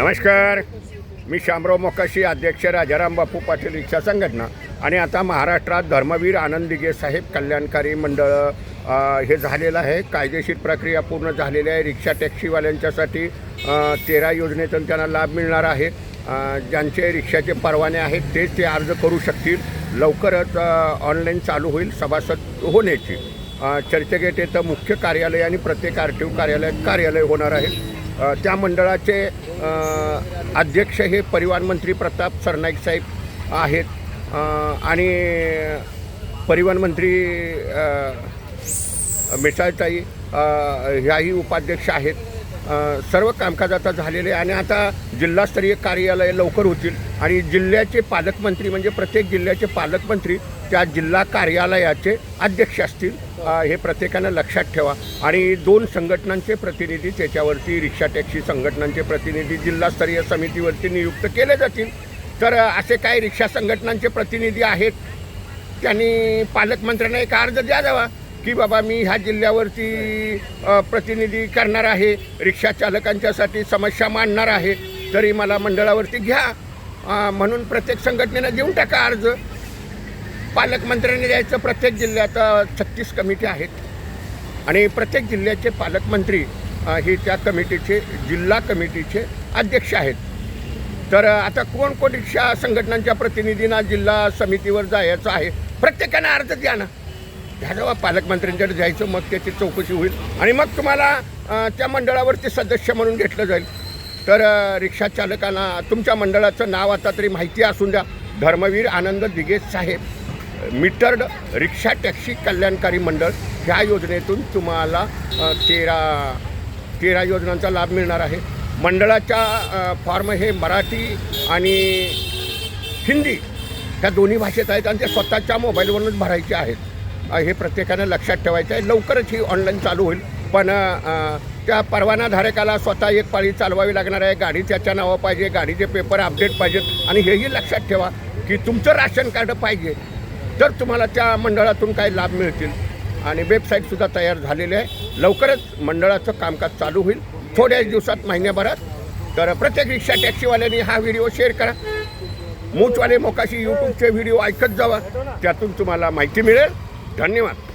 नमस्कार. मी शामराव मोकाशी अध्यक्ष राजाराम बापू पाटील रिक्षा संघटना. आणि आता महाराष्ट्रात धर्मवीर आनंदिगे साहेब कल्याणकारी मंडळ हे झालेलं आहे. कायदेशीर प्रक्रिया पूर्ण झालेली आहे. रिक्षा टॅक्सीवाल्यांच्यासाठी तेरा योजनेतून त्यांना लाभ मिळणार आहे. ज्यांचे रिक्षाचे परवाने आहेत तेच ते अर्ज करू शकतील. लवकरच ऑनलाईन चालू होईल सभासद होण्याची. अ, चर्चगेट येथं मुख्य कार्यालय आणि प्रत्येक आर टी ओ कार्यालयात कार्यालय होणार आहे. त्या मंडळाचे अध्यक्ष हे परिवहन मंत्री प्रताप सरनाईक साहेब आहेत. आणि परिवहन मंत्री मिसाळताई ह्याही उपाध्यक्ष आहेत. सर्व कामकाज आता झालेले आहे आणि आता जिल्हास्तरीय कार्यालय लवकर होतील. आणि जिल्ह्याचे पालकमंत्री म्हणजे प्रत्येक जिल्ह्याचे पालकमंत्री त्या जिल्हा कार्यालयाचे अध्यक्ष असतील हे प्रत्येकानं लक्षात ठेवा. आणि दोन संघटनांचे प्रतिनिधी त्याच्यावरती रिक्षा टॅक्सी संघटनांचे प्रतिनिधी जिल्हास्तरीय समितीवरती नियुक्त केले जातील. तर असे काही रिक्षा संघटनांचे प्रतिनिधी आहेत त्यांनी पालकमंत्र्यांना एक अर्ज द्या जावा की बाबा मी ह्या जिल्ह्यावरती प्रतिनिधी करणार आहे रिक्षा चालकांच्यासाठी समस्या मांडणार आहे तरी मला मंडळावरती घ्या. म्हणून प्रत्येक संघटनेनं देऊन टाका अर्ज. पालकमंत्र्यांनी द्यायचं प्रत्येक जिल्ह्यात छत्तीस कमिटी आहेत. आणि प्रत्येक जिल्ह्याचे पालकमंत्री हे त्या कमिटीचे जिल्हा कमिटीचे अध्यक्ष आहेत. तर आता कोण कोण रिक्षा संघटनांच्या प्रतिनिधींना जिल्हा समितीवर जायचं आहे प्रत्येकानं अर्ज द्या ना. ह्या जेव्हा पालकमंत्र्यांकडे जायचं मग त्याची चौकशी होईल. आणि मग तुम्हाला त्या मंडळावरती सदस्य म्हणून घेतलं जाईल. तर रिक्षा चालकांना तुमच्या मंडळाचं नाव आता तरी माहिती असून द्या. Dharmaveer Anand Dighe saheb metered rickshaw taxi कल्याणकारी मंडळ ह्या योजनेतून तुम्हाला तेरा तेरा योजनांचा लाभ मिळणार आहे. मंडळाच्या फॉर्म हे मराठी आणि हिंदी ह्या दोन्ही भाषेत आहेत आणि ते स्वतःच्या मोबाईलवरूनच भरायचे आहेत. हे प्रत्येकानं लक्षात ठेवायचं आहे. लवकरच ही ऑनलाईन चालू होईल. पण त्या परवानाधारकाला स्वतः एक पाळी चालवावी लागणार आहे. गाडी त्याच्या नावं पाहिजे गाडीचे पेपर अपडेट पाहिजेत आणि हेही लक्षात ठेवा की तुमचं राशन कार्ड पाहिजे. तर तुम्हाला त्या मंडळातून काही लाभ मिळतील आणि वेबसाईटसुद्धा तयार झालेली आहे लवकरच मंडळाचं कामकाज चालू होईल. थोड्याच दिवसात महिन्याभरात. तर प्रत्येक रिक्षा टॅक्सीवाल्यांनी हा व्हिडिओ शेअर करा. मूचवाले मोकाशी यूट्यूबचे व्हिडिओ ऐकत जावा. त्यातून तुम्हाला माहिती मिळेल. धन्यवाद.